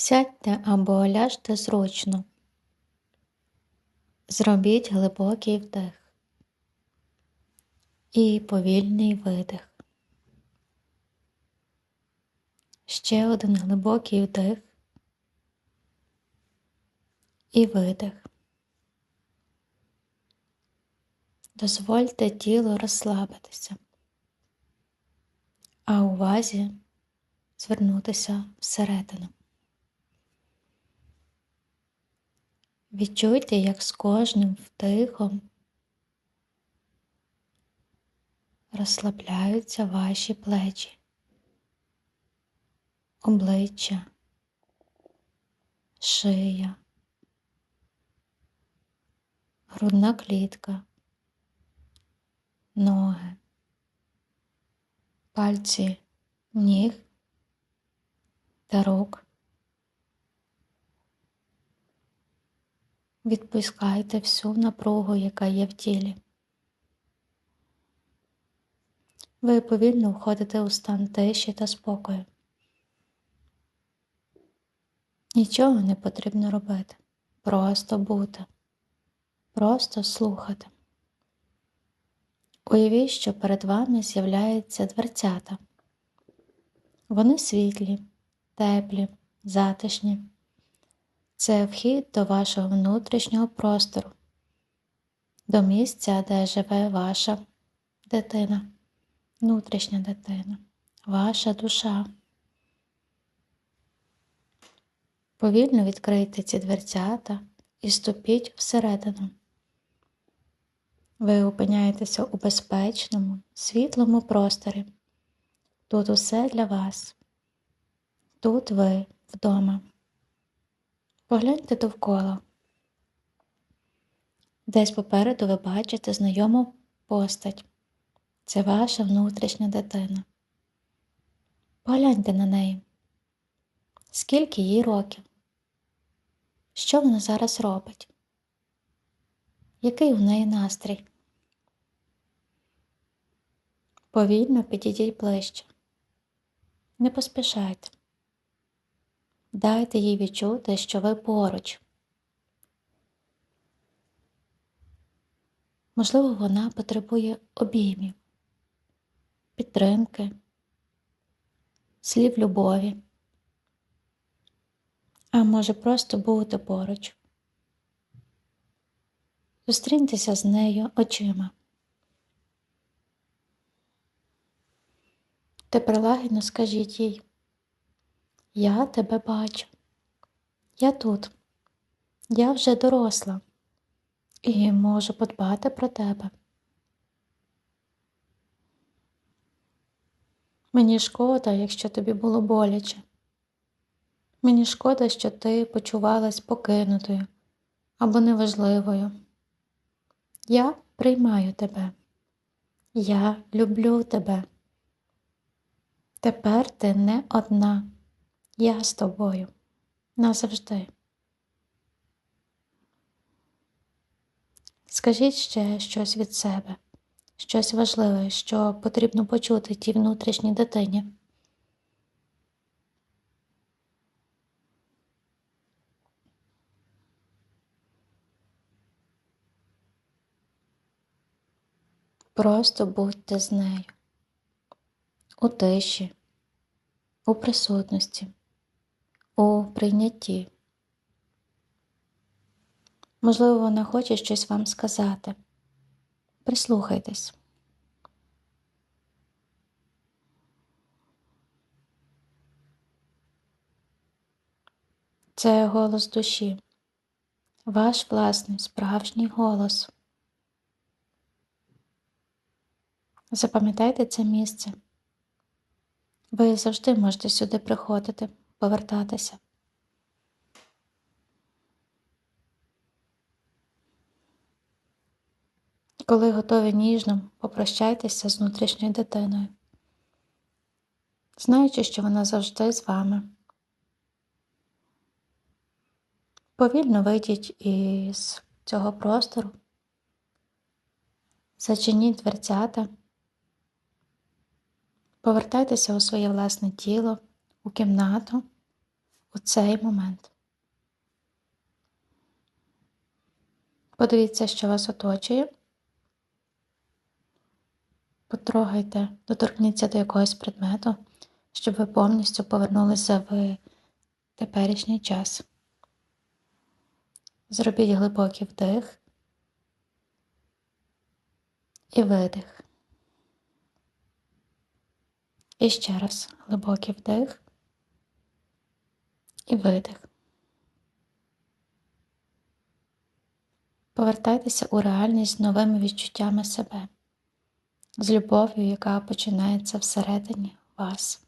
Сядьте або ляжте зручно. Зробіть глибокий вдих і повільний видих. Ще один глибокий вдих і видих. Дозвольте тілу розслабитися, а увазі звернутися всередину. Відчуйте, як з кожним вдихом розслабляються ваші плечі, обличчя, шия, грудна клітка, ноги, пальці ніг та рук. Відпускайте всю напругу, яка є в тілі. Ви повільно входите у стан тиші та спокою. Нічого не потрібно робити, просто бути, просто слухати. Уявіть, що перед вами з'являються дверцята. Вони світлі, теплі, затишні. Це вхід до вашого внутрішнього простору, до місця, де живе ваша дитина, внутрішня дитина, ваша душа. Повільно відкрийте ці дверцята і ступіть всередину. Ви опиняєтеся у безпечному, світлому просторі. Тут усе для вас. Тут ви вдома. Погляньте довкола. Десь попереду ви бачите знайому постать. Це ваша внутрішня дитина. Погляньте на неї. Скільки їй років? Що вона зараз робить? Який у неї настрій? Повільно підійдіть ближче. Не поспішайте. Дайте їй відчути, що ви поруч. Можливо, вона потребує обіймів, підтримки, слів любові, а може просто бути поруч. Зустріньтеся з нею очима. Тепер лагідно скажіть їй. Я тебе бачу. Я тут. Я вже доросла і можу подбати про тебе. Мені шкода, якщо тобі було боляче. Мені шкода, що ти почувалась покинутою або неважливою. Я приймаю тебе. Я люблю тебе. Тепер ти не одна. Я з тобою назавжди. Скажіть ще щось від себе, щось важливе, що потрібно почути тій внутрішній дитині. Просто будьте з нею у тиші, у присутності у прийнятті. Можливо, вона хоче щось вам сказати. Прислухайтесь. Це голос душі, ваш власний справжній голос. Запам'ятайте це місце. Ви завжди можете сюди приходити повертатися. Коли готові ніжно, попрощайтеся з внутрішньою дитиною, знаючи, що вона завжди з вами. Повільно вийдіть із цього простору, зачиніть дверцята, повертайтеся у своє власне тіло у кімнату, у цей момент. Подивіться, що вас оточує. Потрогайте, доторкніться до якогось предмету, щоб ви повністю повернулися в теперішній час. Зробіть глибокий вдих і видих. І ще раз глибокий вдих і видих. Повертайтеся у реальність з новими відчуттями себе, з любов'ю, яка починається всередині вас.